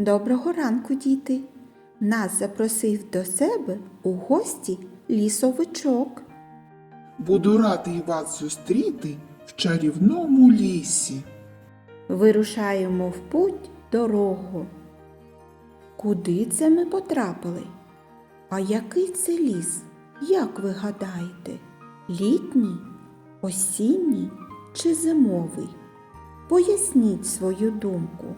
Доброго ранку, діти. Нас запросив до себе у гості лісовичок. Буду радий вас зустріти в чарівному лісі. Вирушаємо в путь дорогу. Куди це ми потрапили? А який це ліс? Як ви гадаєте? Літній, осінній чи зимовий? Поясніть свою думку.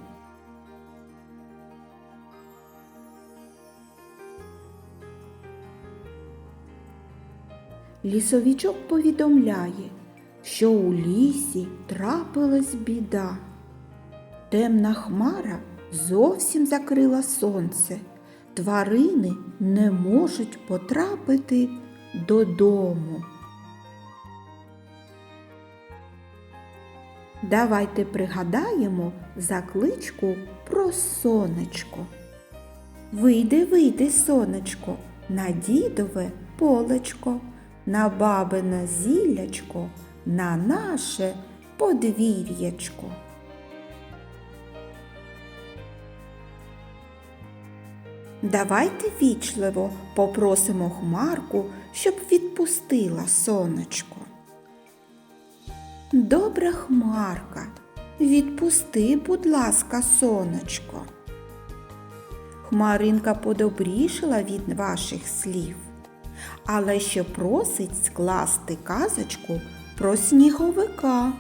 Лісовічок повідомляє, що у лісі трапилась біда. Темна хмара зовсім закрила сонце. Тварини не можуть потрапити додому. Давайте пригадаємо закличку про сонечко. Вийди, вийди, сонечко, на дідове полечко, на бабине зіллячко, на наше подвір'ячко. Давайте вічливо попросимо хмарку, щоб відпустила сонечко. Добра хмарка, відпусти, будь ласка, сонечко. Хмаринка подобрішала від ваших слів, але ще просить скласти казочку про сніговика.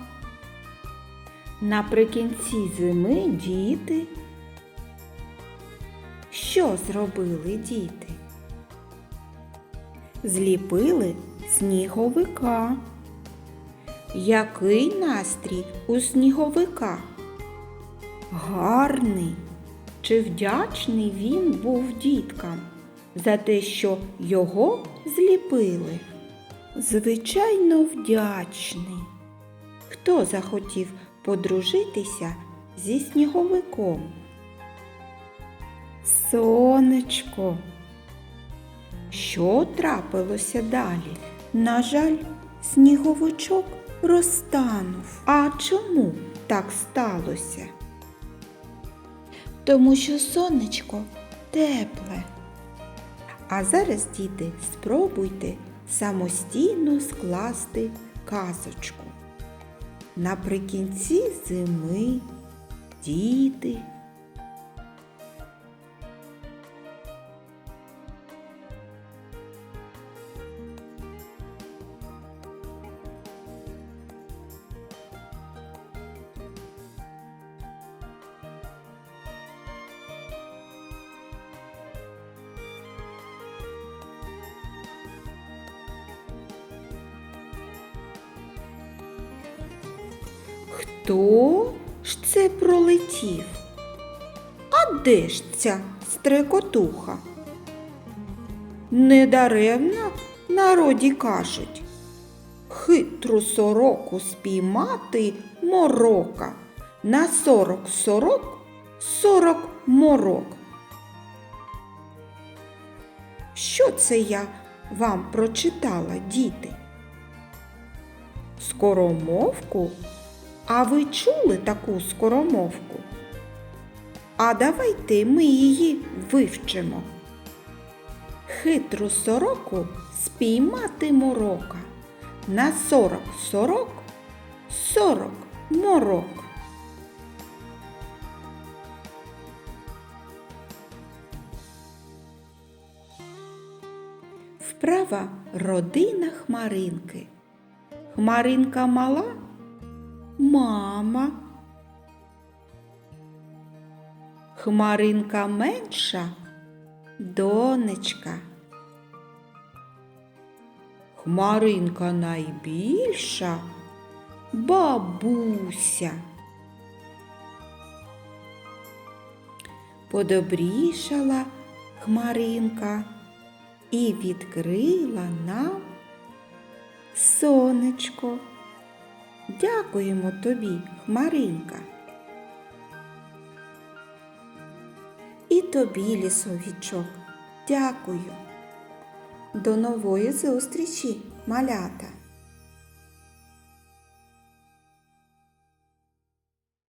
Наприкінці зими діти. Що зробили діти? Зліпили сніговика. Який настрій у сніговика? Гарний. Чи вдячний він був діткам за те, що його зліпили? Звичайно, вдячний. Хто захотів подружитися зі сніговиком? Сонечко. Що трапилося далі? На жаль, сніговичок розтанув. А чому так сталося? Тому що сонечко тепле. А зараз, діти, спробуйте самостійно скласти казочку. Наприкінці зими діти. Хто ж це пролетів? А де ж ця стрекотуха? Недаремно народі кажуть. Хитру сороку спіймати морока. На сорок сорок сорок морок. Що це я вам прочитала, діти? Скоромовку? А ви чули таку скоромовку? А давайте ми її вивчимо. Хитру сороку спіймати морока. На сорок сорок сорок морок. Вправа родина хмаринки. Хмаринка мала мама. Хмаринка менша донечка. Хмаринка найбільша бабуся. Подобрішала хмаринка і відкрила нам сонечко. Дякуємо тобі, Хмаринка. І тобі, лісовічок, дякую. До нової зустрічі, малята!